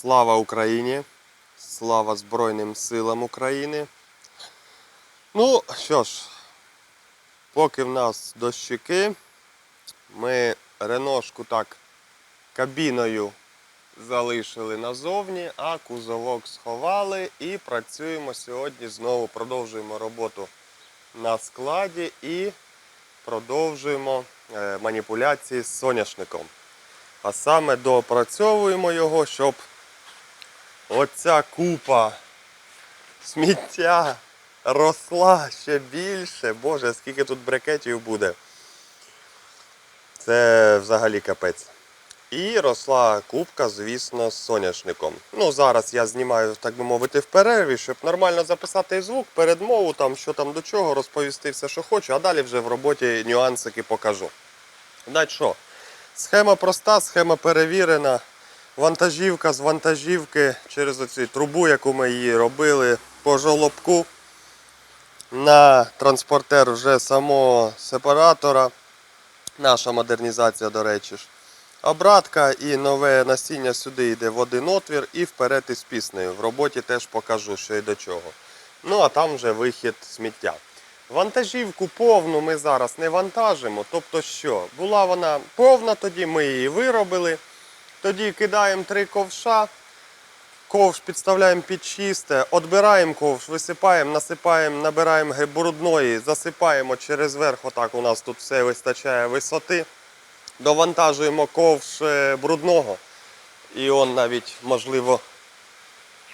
Слава Україні! Слава Збройним силам України. Ну що ж, поки в нас дощики, ми реношку так кабіною залишили назовні, а кузовок сховали і працюємо сьогодні. Знову продовжуємо роботу на складі і продовжуємо е, маніпуляції з соняшником. А саме доопрацьовуємо його, щоб оця купа сміття росла ще більше. Боже, скільки тут брикетів буде. Це взагалі капець. І росла кубка, звісно, з соняшником. Ну, зараз я знімаю, так би мовити, в перерві, щоб нормально записати звук, передмову, там, що там до чого, розповісти все, що хочу, а далі вже в роботі нюансики покажу. Значить що? Схема проста, схема перевірена. Вантажівка з вантажівки через оцю трубу, яку ми її робили по жолобку. На транспортер вже самого сепаратора. Наша модернізація, до речі ж. Обратка і нове насіння сюди йде в один отвір і вперед із піснею. В роботі теж покажу, що і до чого. Ну а там вже вихід сміття. Вантажівку повну ми зараз не вантажимо. Тобто що? Була вона повна, тоді ми її виробили. Тоді кидаємо три ковша, ковш підставляємо під чисте, відбираємо ковш, висипаємо, насипаємо, набираємо брудної, засипаємо через верх. Отак у нас тут все вистачає висоти. Довантажуємо ковш е, брудного. І он навіть, можливо,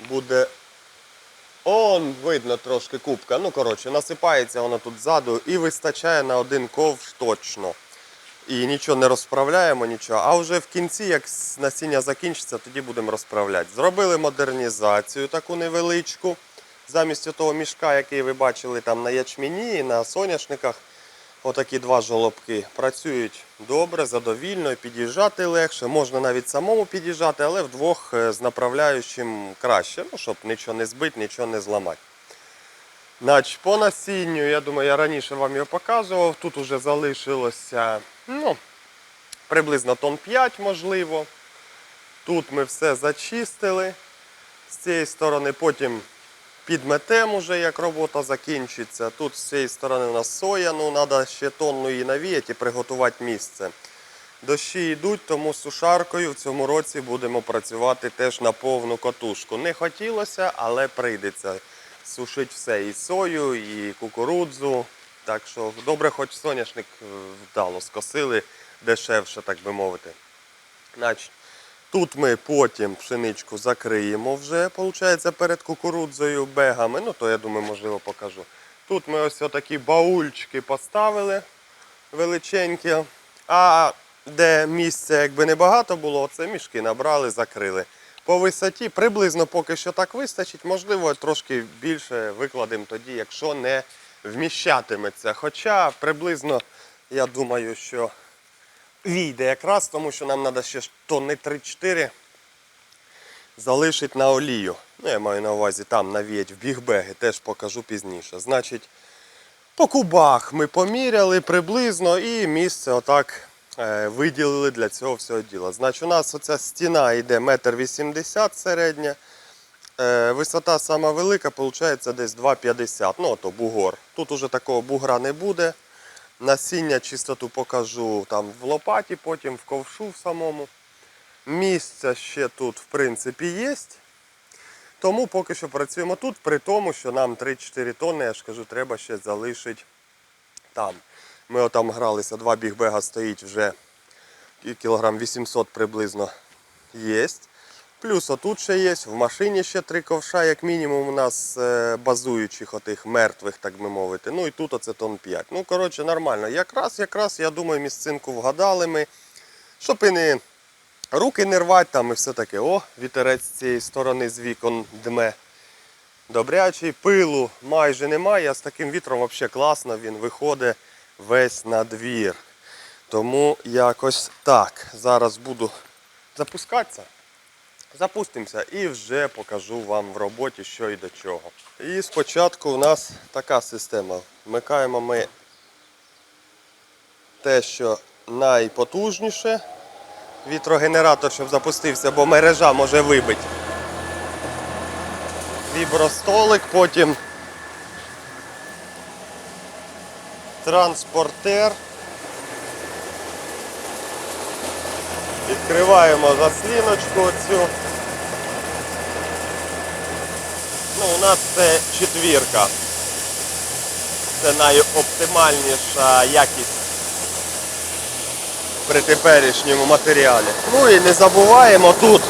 буде. Он видно трошки кубка. Ну, коротше, насипається воно тут ззаду і вистачає на один ковш точно. І нічого не розправляємо, нічого. А вже в кінці, як насіння закінчиться, тоді будемо розправляти. Зробили модернізацію таку невеличку. Замість того мішка, який ви бачили там на ячміні і на соняшниках, отакі два жолобки працюють добре, задовільно, під'їжджати легше. Можна навіть самому під'їжджати, але вдвох е, з направляючим краще, ну, щоб нічого не збити, нічого не зламати. Значить, по насінню, я думаю, я раніше вам його показував. Тут уже залишилося ну, приблизно тонн 5, можливо. Тут ми все зачистили з цієї сторони, потім підметемо вже, як робота закінчиться. Тут з цієї сторони у нас соя, ну треба ще тонну її навіяти і приготувати місце. Дощі йдуть, тому сушаркою в цьому році будемо працювати теж на повну катушку. Не хотілося, але прийдеться сушити все і сою, і кукурудзу. Так що добре, хоч соняшник е, вдало скосили, дешевше, так би мовити. Значить, тут ми потім пшеничку закриємо вже, виходить, перед кукурудзою бегами. Ну, то я думаю, можливо, покажу. Тут ми ось такі баульчики поставили величенькі. А де місця якби небагато було, це мішки набрали, закрили. По висоті приблизно поки що так вистачить, можливо, трошки більше викладемо тоді, якщо не вміщатиметься. Хоча приблизно, я думаю, що війде якраз, тому що нам треба ще тонни 3-4 залишити на олію. Ну, я маю на увазі там навіять в бігбеги, теж покажу пізніше. Значить, по кубах ми поміряли приблизно і місце отак е, виділили для цього всього діла. Значить, у нас оця стіна йде 1,80 м середня. Е, висота сама велика, виходить десь 2,50 Ну, ото бугор. Тут уже такого бугра не буде. Насіння чистоту покажу там в лопаті, потім в ковшу в самому. Місця ще тут, в принципі, є. Тому поки що працюємо тут, при тому, що нам 3-4 тонни, я ж кажу, треба ще залишити там. Ми отам гралися, два бігбега стоїть вже кілограм 800 приблизно є. Плюс отут ще є, в машині ще три ковша, як мінімум, у нас е, базуючих, отих мертвих, так би мовити. Ну і тут оце тонн 5. Ну, коротше, нормально. Якраз, якраз, я думаю, місцинку вгадали ми, щоб і не руки не рвати там і все таке. О, вітерець з цієї сторони з вікон дме. Добрячий, пилу майже немає, а з таким вітром взагалі класно, він виходить весь на двір. Тому якось так. Зараз буду запускатися. Запустимося і вже покажу вам в роботі, що і до чого. І спочатку у нас така система. Вмикаємо ми те, що найпотужніше. вітрогенератор, щоб запустився, бо мережа може вибити. Вібростолик, потім транспортер. Відкриваємо засліночку цю. Ну, у нас це четвірка. Це найоптимальніша якість при теперішньому матеріалі. Ну і не забуваємо тут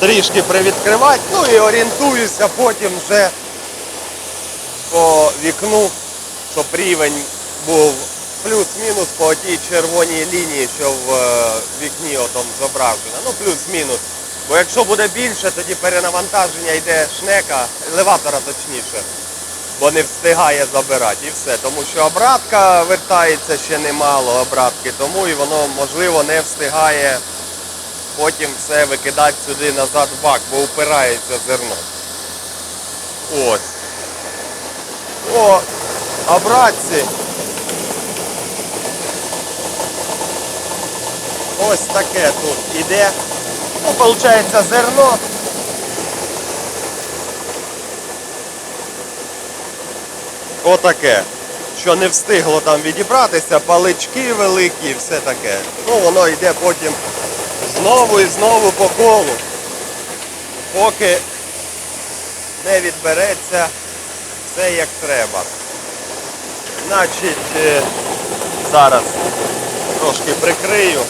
трішки привідкривати, ну і орієнтуюся потім вже по вікну, щоб рівень був плюс-мінус по тій червоній лінії, що в е, вікні отом зображено. Ну, плюс-мінус. Бо якщо буде більше, тоді перенавантаження йде шнека, елеватора точніше, бо не встигає забирати і все. Тому що обратка вертається ще немало обратки, тому і воно можливо не встигає потім все викидати сюди назад в бак, бо упирається зерно. Ось. О, а братці. Ось таке тут іде. Ну, виходить, зерно. Отаке. Що не встигло там відібратися, палички великі і все таке. Ну, воно йде потім знову і знову по колу. Поки не відбереться все як треба. Значить, е, зараз трошки прикрию.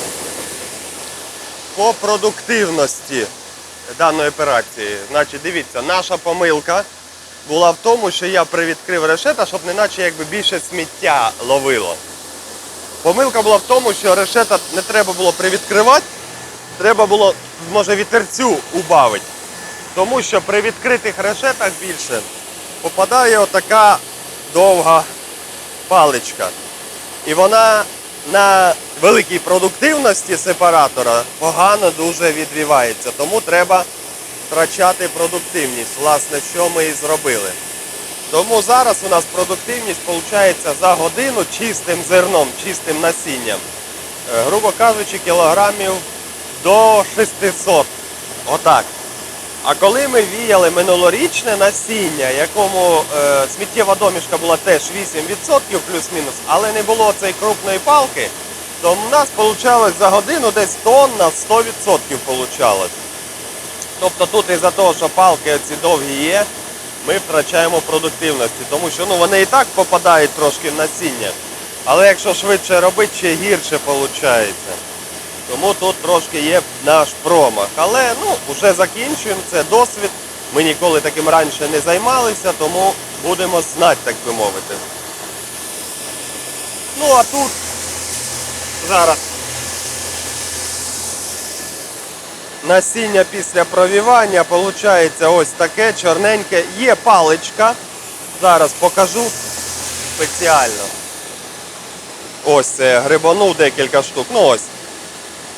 По продуктивності даної операції. Значить, дивіться, наша помилка була в тому, що я привідкрив решета, щоб неначе якби більше сміття ловило. Помилка була в тому, що решета не треба було привідкривати, треба було, може, вітерцю убавити. Тому що при відкритих решетах більше попадає отака довга паличка. І вона на великій продуктивності сепаратора погано дуже відвівається. Тому треба втрачати продуктивність. Власне, що ми і зробили. Тому зараз у нас продуктивність виходить за годину чистим зерном, чистим насінням. Е, Грубо кажучи, кілограмів до 600. Отак. А коли ми віяли минулорічне насіння, якому е, сміттєва домішка була теж 8% плюс-мінус, але не було цієї крупної палки, то в нас вийшло за годину десь тонна 100% получалось. Тобто тут із-за того, що палки оці довгі є, ми втрачаємо продуктивності, тому що ну, вони і так попадають трошки в насіння. Але якщо швидше робити, ще гірше виходить. Тому тут трошки є наш промах. Але ну, вже закінчуємо, це досвід. Ми ніколи таким раніше не займалися, тому будемо знати, так би мовити. Ну а тут зараз насіння після провівання виходить ось таке чорненьке. Є паличка. Зараз покажу спеціально. Ось це грибанув декілька штук. Ну ось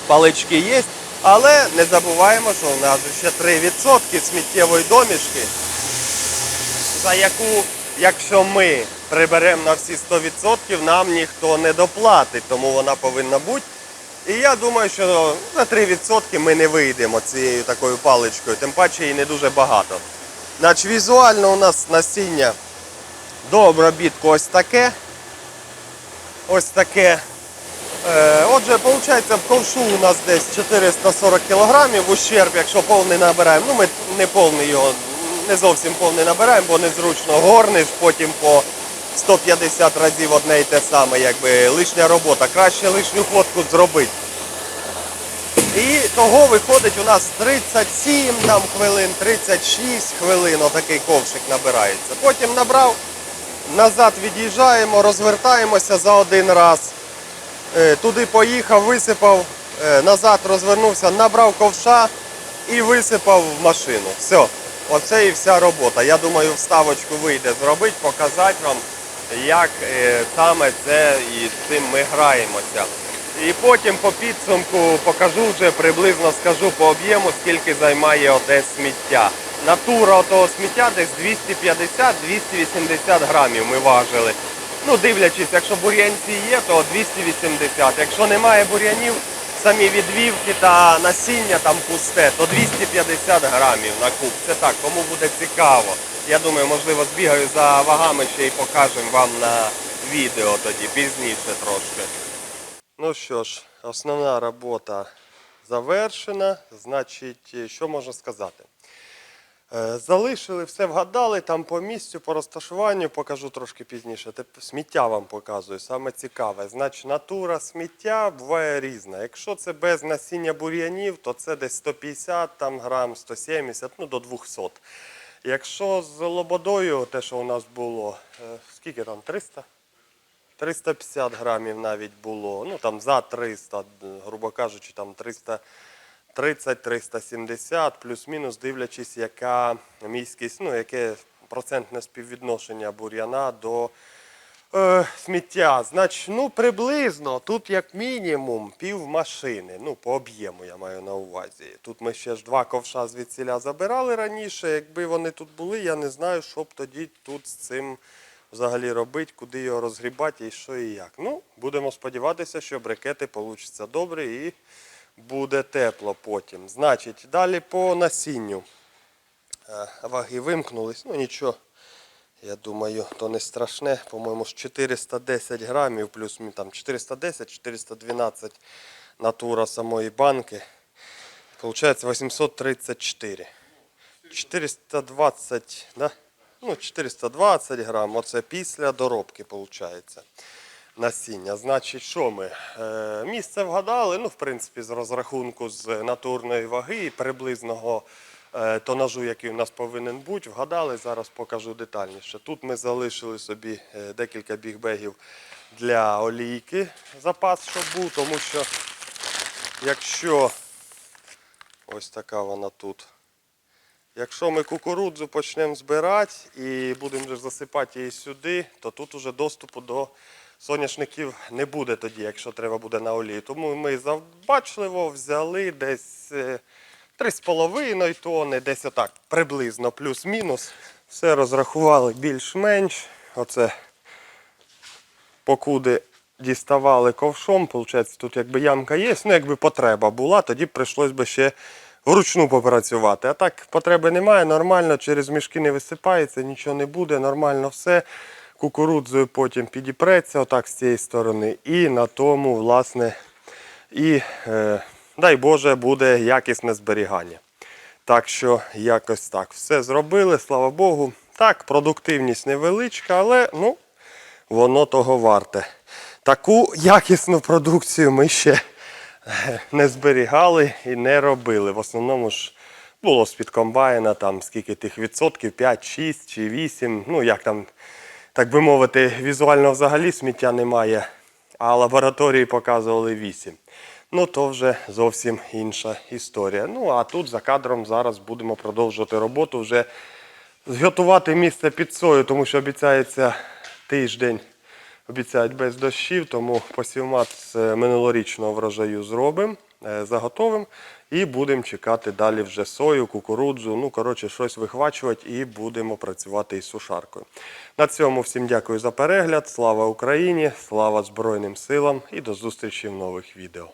палички є, але не забуваємо, що у нас ще 3% сміттєвої домішки, за яку, якщо ми приберемо на всі 100%, нам ніхто не доплатить, тому вона повинна бути. І я думаю, що на 3% ми не вийдемо цією такою паличкою, тим паче її не дуже багато. Значить, візуально у нас насіння до обробітку ось таке. Ось таке. Е, Отже, виходить, в ковшу у нас десь 440 кг ущерб, якщо повний набираємо. Ну, ми не повний його, не зовсім повний набираємо, бо незручно горниш, потім по 150 разів одне і те саме, якби лишня робота. Краще лишню ходку зробити. І того виходить у нас 37 там, хвилин, 36 хвилин, отакий ковшик набирається. Потім набрав, назад від'їжджаємо, розвертаємося за один раз. Е, Туди поїхав, висипав, е, назад розвернувся, набрав ковша і висипав в машину. Все, оце і вся робота. Я думаю, вставочку вийде зробити, показати вам, як е, саме це і цим ми граємося. І потім по підсумку покажу вже приблизно скажу по об'єму, скільки займає оте сміття. Натура того сміття десь 250-280 грамів ми важили. Ну, дивлячись, якщо бур'янці є, то 280. Якщо немає бур'янів, самі відвівки та насіння там пусте, то 250 грамів на куб. Це так, кому буде цікаво. Я думаю, можливо, збігаю за вагами ще й покажемо вам на відео тоді, пізніше трошки. Ну що ж, основна робота завершена. Значить, що можна сказати? Е, Залишили, все вгадали, там по місцю, по розташуванню, покажу трошки пізніше. Теп- Сміття вам показую, саме цікаве. Значить, натура сміття буває різна. Якщо це без насіння бур'янів, то це десь 150 там, грам, 170, ну до 200. Якщо з лободою, те, що у нас було, е, скільки там, 300? 350 грамів навіть було. Ну там за 300, грубо кажучи, там 330-370, плюс-мінус, дивлячись, яка міськість, ну, яке процентне співвідношення бур'яна до е, сміття. Значить, ну приблизно тут як мінімум пів машини. Ну, по об'єму я маю на увазі. Тут ми ще ж два ковша звідсіля забирали раніше. Якби вони тут були, я не знаю, що б тоді тут з цим взагалі робити, куди його розгрібати і що і як. Ну, будемо сподіватися, що брикети получаться добре і буде тепло потім. Значить, далі по насінню. Е, Ваги вимкнулись, ну нічого. Я думаю, то не страшне. По-моєму, ж 410 грамів, плюс там 410-412 натура самої банки. Получається 834. 420, да? Ну, 420 грам. Оце після доробки виходить. Насіння. Значить, що ми? Е, місце вгадали, ну, в принципі, з розрахунку з натурної ваги і приблизного е, тонажу, який у нас повинен бути, вгадали. Зараз покажу детальніше. Тут ми залишили собі е, декілька бігбегів для олійки, запас, щоб був, тому що якщо ось така вона тут. Якщо ми кукурудзу почнемо збирати і будемо засипати її сюди, то тут уже доступу до соняшників не буде тоді, якщо треба буде на олію. Тому ми завбачливо взяли десь е, 3,5 тонни, десь отак, приблизно плюс-мінус. Все розрахували більш-менш. Оце покуди діставали ковшом, виходить, тут якби ямка є, ну якби потреба була, тоді б прийшлось би ще вручну попрацювати. А так потреби немає, нормально, через мішки не висипається, нічого не буде, нормально все. Кукурудзою потім підіпреться, отак з цієї сторони. І на тому, власне, і, е, дай Боже, буде якісне зберігання. Так що якось так. Все зробили, слава Богу. Так, продуктивність невеличка, але ну, воно того варте. Таку якісну продукцію ми ще е, не зберігали і не робили. В основному ж було з-під комбайна, там скільки тих відсотків, 5, 6 чи 8. Ну, як там, так би мовити, візуально взагалі сміття немає, а лабораторії показували 8. Ну, то вже зовсім інша історія. Ну, а тут за кадром зараз будемо продовжувати роботу, вже зготувати місце під сою, тому що обіцяється тиждень, обіцяють без дощів, тому посівмат з е, минулорічного врожаю зробимо, е, заготовимо і будемо чекати далі вже сою, кукурудзу. Ну, коротше, щось вихвачувати і будемо працювати із сушаркою. На цьому всім дякую за перегляд. Слава Україні, слава Збройним силам і до зустрічі в нових відео.